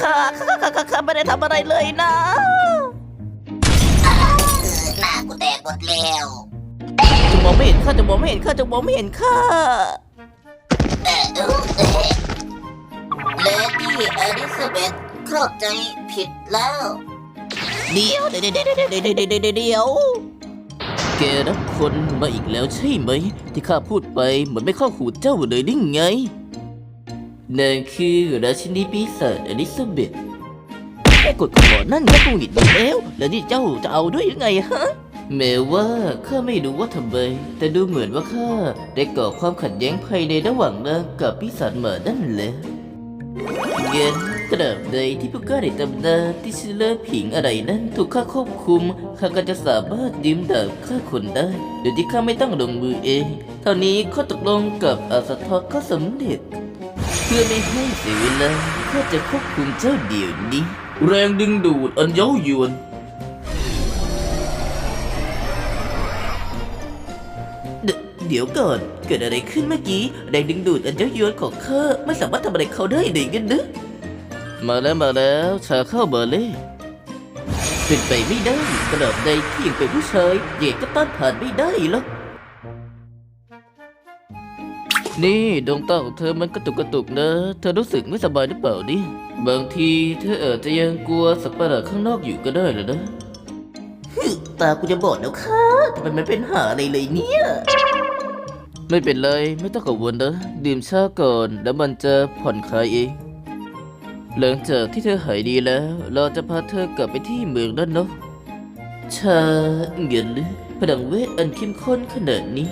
ข้าข้าข้าข้าข้าไม่ได้ทำอะไรเลยนะหน้ากูแตกหมดแล้วจะมองไม่เห็นข้าจะมองไม่เห็นข้าจะมองไม่เห็นข้าเลดี้อลิซาเบธเข้าใจผิดแล้ว เดี๋ยวเดี๋ยวเดี๋ยวเดี๋ยวเดี๋ยวเดี๋ยวแกรับคนมาอีกแล้วใช่ไหม ที่ข้าพูดไปเหมือนไม่เข้าหูเจ้าเลยนี่ไง นั่นคือราชินีปีศาจอลิซาเบธแค่กดขอนั่นก็คงหิดอยู่แล้ว แล้วนี่เจ้าจะเอาด้วยหรือไงฮะ แม้ว่าข้าไม่รู้ว่าทำไมแต่ดูเหมือนว่าข้าได้ก่อความขัดแย้งภายในระหว่างนางกับปีศาจหมานั่นแหละเย็นตราบใดที่ผู้กล้าในตำนานที่ชื่อเลิผิงอะไรนั้นถูกข้าควบคุมข้าก็จะสามารถยืมดาบฆ่าคนได้โดยที่ข้าไม่ต้องลงมือเอง เท่านี้ข้อตกลงกับอาสทอก็สำเร็จ เพื่อไม่ให้เสียเวลาข้าจะควบคุมเจ้าเดี๋ยวนี้ แรงดึงดูดอันเย้ายวน เดเดี๋ยวก่อนเกิดอะไรขึ้นเมื่อกี้ แรงดึงดูดอันเย้ายวนของข้าไม่สามารถทำอะไรเขาได้เลยกันนะมาแล้วมาแล้วชาเข้าเบอร์เล่เป็นไปไม่ได้กระดับใดที่ยังเป็นผู้ชายเหย่ก็ต้านทานไม่ได้หรอก นี่ดวงตาของเธอมันกระตุกกระตุกนะ เธอรู้สึกไม่สบายหรือเปล่าดิบางทีเธออาจจะยังกลัวสัตว์ประหลาดข้างนอกอยู่ก็ได้เลยนะ ตากูจะบอดแล้วค่ะทำไมมันเป็นหาอะไรเลยเนี่ย ไม่เป็นไรไม่ต้องกังวลนะดื่มชาก่อนแล้วมันจะผ่อนคลายเอง หลังจากที่เธอหายดีแล้ว เราจะพาเธอกลับไปที่เมืองนั่นเนาะชาเงินหรือพลังเวทอันเข้มข้นขนาดนี้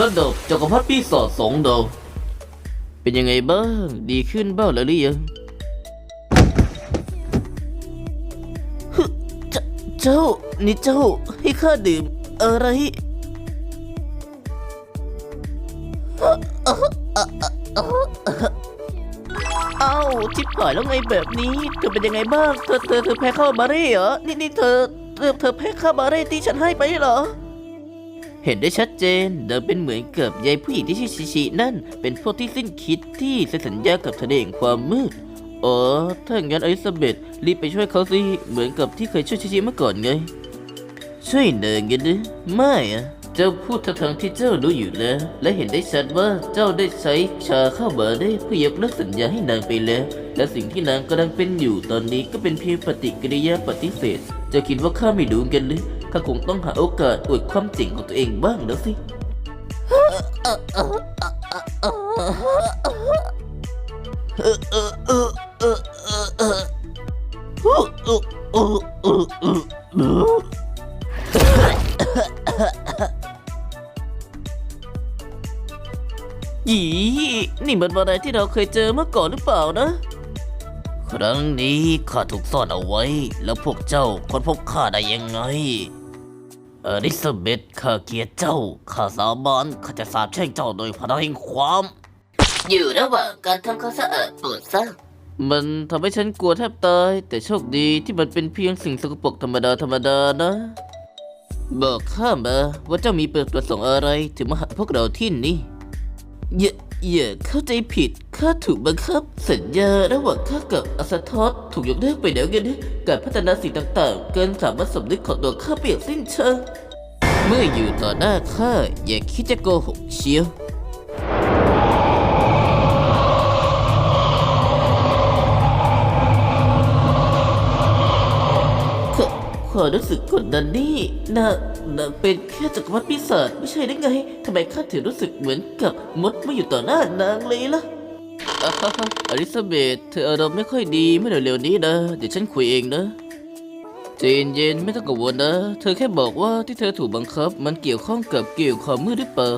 ระดับจักรพรรดิปีศาจสองดาวเป็นยังไงบ้าง ดีขึ้นบ้างแล้วหรือยังเจ้าเจ้านี่เจ้าให้ข้าดื่มอะไรเอ้าทิพหายแล้วไงแบบนี้ เธอเป็นยังไงบ้าง เธอเธอเธอแพ้ข้าวบาเร่เหรอ นี่นี่เธอเธอเธอแพ้ข้าวบาเร่ที่ฉันให้ไปเหรอ เห็นได้ชัดเจน เดิมเป็นเหมือนกับยายผู้หญิงที่ชื่อชิชินั่น เป็นพวกที่สิ้นคิดที่เซ็นสัญญากับทะเลแห่งความมืดอ๋อถ้าอย่างนั้นอลิซาเบธรีบไปช่วยเขาสิเหมือนกับที่เคยช่วยชิชิเมื่อก่อนไง ช่วยเนินกันดิไม่อะเจ้าพูดทั้งที่เจ้ารู้อยู่แล้ว และเห็นได้ชัดว่าเจ้าได้ใช้ชาเข้าเบอร์ได้เพื่อยกเลิกสัญญาให้นางไปแล้ว และสิ่งที่นางกำลังเป็นอยู่ตอนนี้ก็เป็นเพียงปฏิกิริยาปฏิเสธจะคิดว่าข้าไม่รู้กันหรือ ข้าคงต้องหาโอกาสอวดความจริงของตัวเองบ้างแล้วสิ ยีนี่มันอะไรที่เราเคยเจอเมื่อก่อนหรือเปล่านะ ครั้งนี้ข้าถูกซ่อนเอาไว้ แล้วพวกเจ้าค้นพบข้าได้ยังไง อลิซาเบธข้าเกลียดเจ้า ข้าสาบานข้าจะสาบแช่งเจ้าโดยพลังแห่งความ อยู่ระหว่างการทำความสะอาดโปรดทราบมันทำให้ฉันกลัวแทบตาย แต่โชคดีที่มันเป็นเพียงสิ่งสกปรกธรรมดาธรรมดานะ บอกข้ามาว่าเจ้ามีเปิดประสงค์อะไรถึงมาหาพวกเราที่นี่อย่าอย่าเข้าใจผิดข้าถูกบังคับ สัญญาระหว่างข้ากับอาสทอสถูกยกเลิกไปแล้วไงนะการพัฒนาสิ่งต่างๆ เกินสามารถสำนึกของตัวข้าเปลี่ยนสิ้นเชิง เมื่ออยู่ต่อหน้าข้าอย่าคิดจะโกหกเชียวขอความรู้สึกกดดันนี่นางนางเป็นแค่จักรวรรดิปีศาจไม่ใช่ได้ไงทำไมข้าถึงรู้สึกเหมือนกับมดมาอยู่ต่อหน้านางเลยล่ะอาฮะฮะอลิซาเบธเธออารมณ์ไม่ค่อยดีเมื่อเร็วๆนี้นะ เดี๋ยวฉันคุยเองนะ ใจเย็นไม่ต้องกังวลนะ เธอแค่บอกว่าที่เธอถูกบังคับ มันเกี่ยวข้องกับเกี่ยวความมืดหรือเปล่า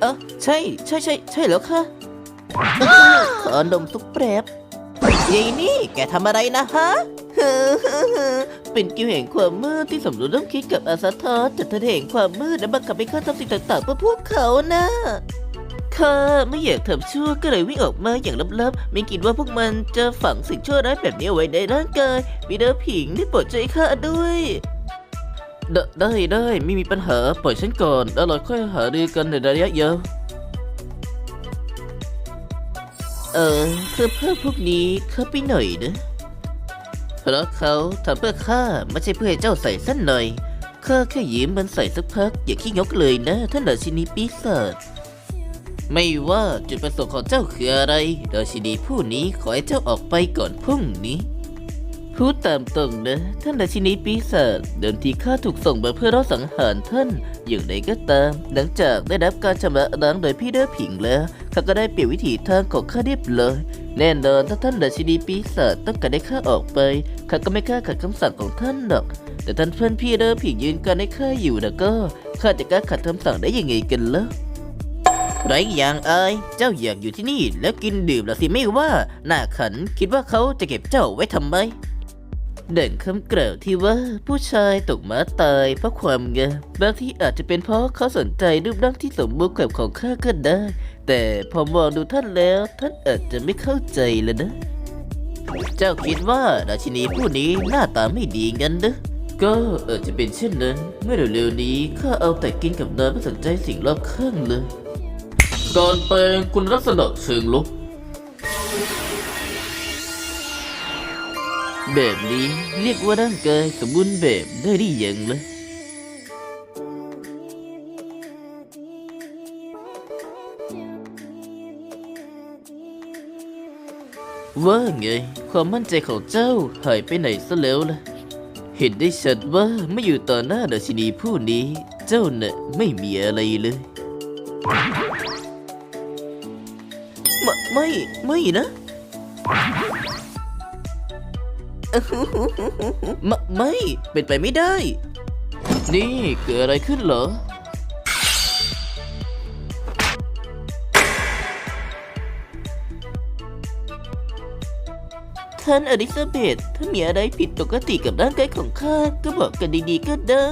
เออใช่ ใช่ใช่ใช่แล้วค่ะขอนมซุปแปรบยายนี่แกทำอะไรนะฮะ เป็นกิวแห่งความมืดที่สมรู้ร่วมคิดกับอาซาทอสจัดเลแห่งความมืดและบังคับให้ข้าทำสิ่งต่างๆเพื่อพวกเขานะ ข้าไม่อยากทำชั่วก็เลยวิ่งออกมาอย่างลับๆ ไม่คิดว่าพวกมันจะฝังสิ่งชั่วร้ายแบบนี้เอาไว้ในร่างกายปีเดอร์ผิงได้โปรดใจข้าด้วยไดได้ได้ไม่มีปัญหาปล่อยฉันก่อนแล้วเราค่อยหารือกันในระยะยาวเออเสื้อผ้าพวกนี้เข้าไปหน่อยนะเพราะเขาทำเพื่อข้าไม่ใช่เพื่อให้เจ้าใส่สั้นหน่อยข้าแค่ยืมมันใส่สักพักอย่าขี้งกเลยนะท่านราชินีปีศาจ ไม่ว่าจุดประสงค์ของเจ้าคืออะไรราชินีผู้นี้ขอให้เจ้าออกไปก่อนพรุ่งนี้ พูดตามตรงนะท่านราชินีปีศาจเดิมทีข้าถูกส่งมาเพื่อรอบสังหารท่าน อย่างไรก็ตาม หลังจากได้รับการชำระล้างโดยพี่เด้อผิงแล้วข้าก็ได้เปลี่ยนวิถีทางของข้าเรียบร้อยแน่นอนถ้าท่านราชินีปีศาจต้องการให้ข้าออกไปข้าก็ไม่กล้าขัดคำสั่งของท่านหรอก แต่ท่านเพื่อนพี่เด้อผิงยืนการให้ข้าอยู่นะก็ข้าจะกล้าขัดคำสั่งได้ยังไงกันล่ะ ไรอย่างเอ้ยเจ้าอยากอยู่ที่นี่แล้วกินดื่มละสิไม่ว่าหน้าขันคิดว่าเขาจะเก็บเจ้าไว้ทำไมเด่นคำเกล่าวที่ว่าผู้ชายตกม้าตายเพราะความงามบางทีอาจจะเป็นเพราะเขาสนใจรูปร่างที่สมบูรณ์กับของข้าก็ได้ แต่พอมองดูท่านแล้วท่านอาจจะไม่เข้าใจเลยนะ เจ้าคิดว่าราชินีผู้นี้หน้าตาไม่ดีงั้นนะก็อาจจะเป็นเช่นนั้นเมื่อเร็วๆนี้ข้าเอาแต่กินกับนอนไม่สนใจสิ่งรอบข้างเลย การแปลงคุณลักษณะเชิงลบแบบนี้เรียกว่าร่างกายสมบูรณ์แบบได้หรือยังล่ะว่าไงความมั่นใจของเจ้าหายไปไหนซะแล้วล่ะ เห็นได้ชัดว่าไม่อยู่ต่อหน้าราชินีผู้นี้ เจ้าเน่ะไม่มีอะไรเลย ไม่ไม่ ไม่นะไม่ไม่ เป็นไปไม่ได้ นี่เกิดอะไรขึ้นเหรอ ท่านอลิซาเบธถ้ามีอะไรผิดปกติกับร่างกายของข้าก็บอกกันดีๆก็ได้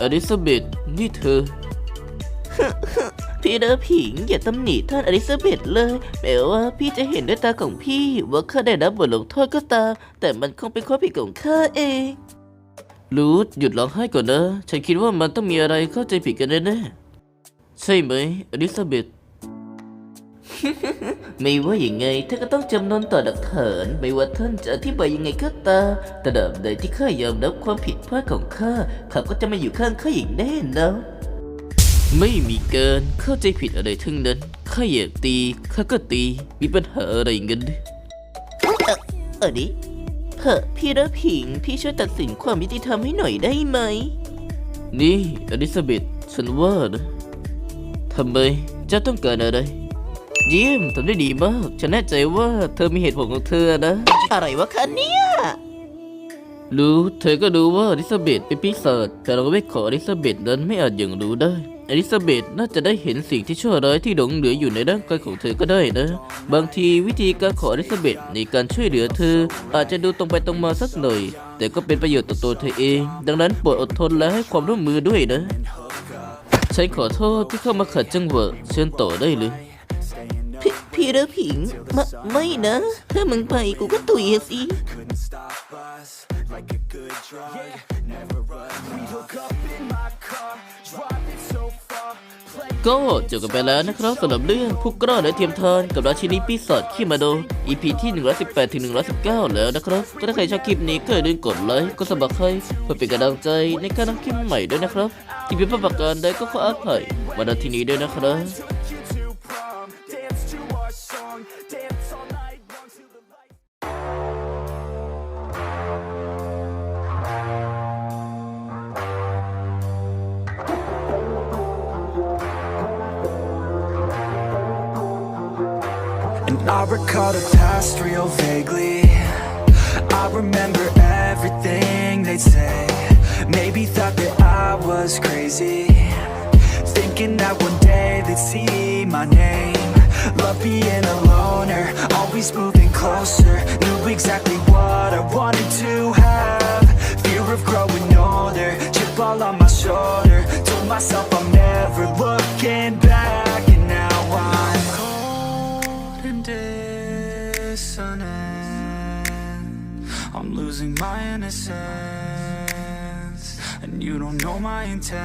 อลิซาเบธนี่เธอ พี่เดอผิงอย่าตำหนิท่านอลิซาเบธเลยแม้ว่าพี่จะเห็นด้วยตาของพี่ว่าข้าได้รับบทลงโทษก็ตาม แต่มันคงเป็นความผิดของข้าเองรูทหยุดร้องไห้ก่อนนะ ฉันคิดว่ามันต้องมีอะไรเข้าใจผิดกันแน่ๆใช่ไหมอลิซาเบธไม่ว่าอย่างไงท่านก็ต้องจำนนต่อหลักฐานไม่ว่าท่านจะอธิบายยังไงก็ตามแต่ดาบใดที่ข้ายอมรับความผิดพลาดของข้าข้าก็จะมาอยู่ข้างข้าอย่างแน่นอน ไม่มีการเข้าใจผิดอะไรทั้งนั้นข้าอยากตีข้าก็ตีมีปัญหาอะไรเงินดิเออเออดิเพอพี่ระผิง พี่ช่วยตัดสินความยุติธรรมให้หน่อยได้ไหม นี่อลิซาเบธฉันว่านะทำไมเจ้าต้องการอะไรเยี่ยมทำได้ดีมาก ฉันแน่ใจว่าเธอมีเหตุผลของเธอนะ อะไรวะคะเนี่ยรู้เธอก็รู้ว่าอลิซาเบธเป็นปีศาจแต่เราก็ไม่ขออลิซาเบธนั้นไม่อาจอย่างรู้ได้ อลิซาเบธน่าจะได้เห็นสิ่งที่ชั่วร้ายที่หลงเหลืออยู่ในร่างกายของเธอก็ได้นะ บางทีวิธีการขออลิซาเบธในการช่วยเหลือเธอ อาจจะดูตรงไปตรงมาสักหน่อย แต่ก็เป็นประโยชน์ต่อตัวเธอเอง ดังนั้นโปรดอดทนและให้ความร่วมมือด้วยนะฉันขอโทษที่เข้ามาขัดจังหวะเชิญต่อได้เลยพี่พี่เด้อผิงไม่ไม่นะ ถ้ามึงไปกูก็ตุยอะสิ ก็จบกันไปแล้วนะครับสำหรับเรื่องผู้กล้าและเทียมทานกับราชินีปีศาจขี้มาโด EP ที่ 118ถึง119 แล้วนะครับ ก็ถ้าใครชอบคลิปนี้ก็อย่าลืมกดไลค์กดสมัครให้เพื่อเป็นกำลังใจในการทำคลิปใหม่ด้วยนะครับ ที่ผิดพลาดประการใดก็ขออภัยมาณที่นี้ด้วยนะครับ recall the past real vaguely. I remember everything they'd say. Maybe thought that I was crazy. Thinking that one day they'd see my name. Love being a loner, always moving closer. Knew exactly what I wanted to have. Fear of growing older, chip all on my shoulder. Don't myself I'm never looking back my innocence And you don't know my intent.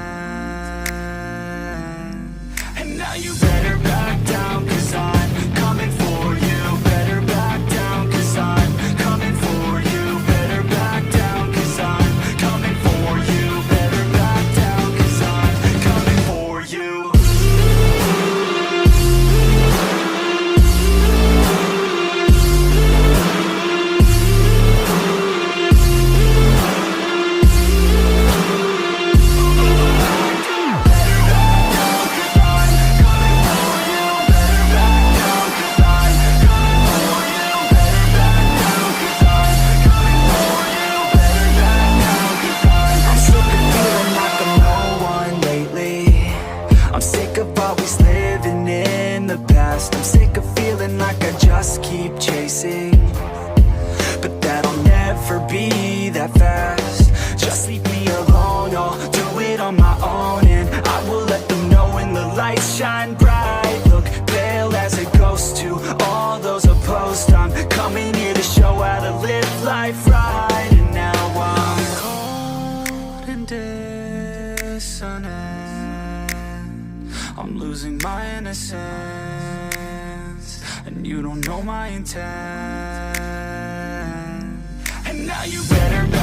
And now you better back down always living in the past. I'm sick of feeling like I just keep chasing. But that'll never be that fast. Just leave me alone, I'll do it on my own. And I will let them know when the lights shine bright. Look pale as a ghost to all those opposed. I'm coming here to show how to live life right. And now I'm cold and dissonant. Losing my innocence. And you don't know my intent. And now you better